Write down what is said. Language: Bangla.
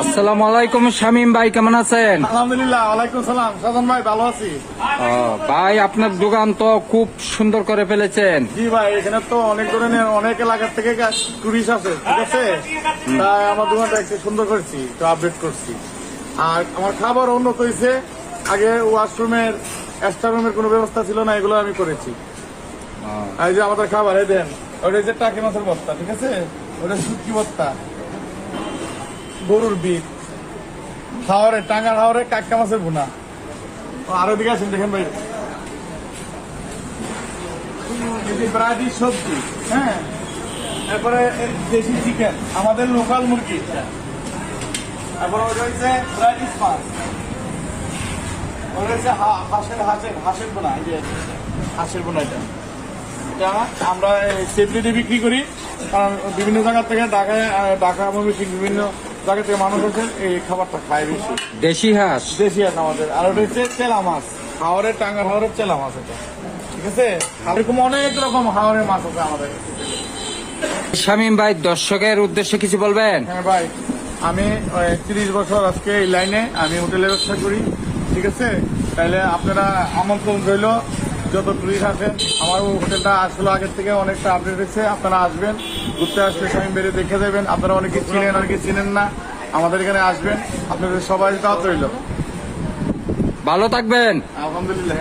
আসসালামু আলাইকুম শামিম ভাই কেমন আছেন? আলহামদুলিল্লাহ ওয়ালাইকুম সালাম। সাধন ভাই ভালো আছি? ভাই আপনার দোকান তো খুব সুন্দর করে ফেলেছেন। জি ভাই এখানে তো অনেক ধরনের অনেক এলাকা থেকে টুরিস্ট আছে ঠিক আছে? তাই আমার দোকানটা একটু সুন্দর করছি একটু আপডেট করছি। আর আমার খাবার উন্নত হয়েছে আগে ওয়াশরুমের এক্সট্রা রুমের কোনো ব্যবস্থা ছিল না এগুলো আমি করেছি। এই যে আমাদের খাবার, এই দেন। ওটা হচ্ছে টাকি মাছের বস্তা, ঠিক আছে? ওটা শুটকি বস্তা। গরুর বিট। হাওড়ে টাঙ্গার হাওড়ে কাক্কা মাছের বোনা আরও দিকে আসেন, দেখেন ভাই। সবজি হ্যাঁ? তারপরে দেশি চিকেন, আমাদের লোকাল মুরগি। তারপরে ওটা হচ্ছে ওটা হচ্ছে হাঁসের হাঁসের হাঁসের বোনা এই যে হাঁসের বোনা এটা। এটা আমরা সেফলিতে বিক্রি করি। কারণ বিভিন্ন জায়গা থেকে ঢাকায় ঢাকা ময়মনসিংহ বিভিন্ন জায়গা থেকে মানুষ আছে এই খাবারটা খায় বেশি। দেশি হাঁস? দেশি আছে আমাদের। আর ওটা হচ্ছে চেলা মাছ। হাওড়ের টাঙ্গার হাওড়ের চেলা মাছ এটা। ঠিক আছে? এরকম অনেক রকম হাওড়ের মাছ আছে আমাদের। শামিম ভাই দর্শকের উদ্দেশ্যে কিছু বলবেন? হ্যাঁ ভাই আমি তিরিশ বছর আজকে এই লাইনে আমি হোটেলে ব্যবসা করি। ঠিক আছে? তাহলে আপনারা আমন্ত্রণ রইল। যত টুরিস্ট আসেন আমার হোটেলটা আসলে আগের থেকে অনেকটা আপডেট হয়েছে। আপনারা আসবেন ঘুরতে আসলে স্বামী বেড়ে দেখে যাবেন। আপনারা অনেকে চিনেন অনেকে চিনেন না। আমাদের এখানে আসবেন আপনাদের সবাই দাওয়াত রইল ভালো থাকবেন। আলহামদুলিল্লাহ।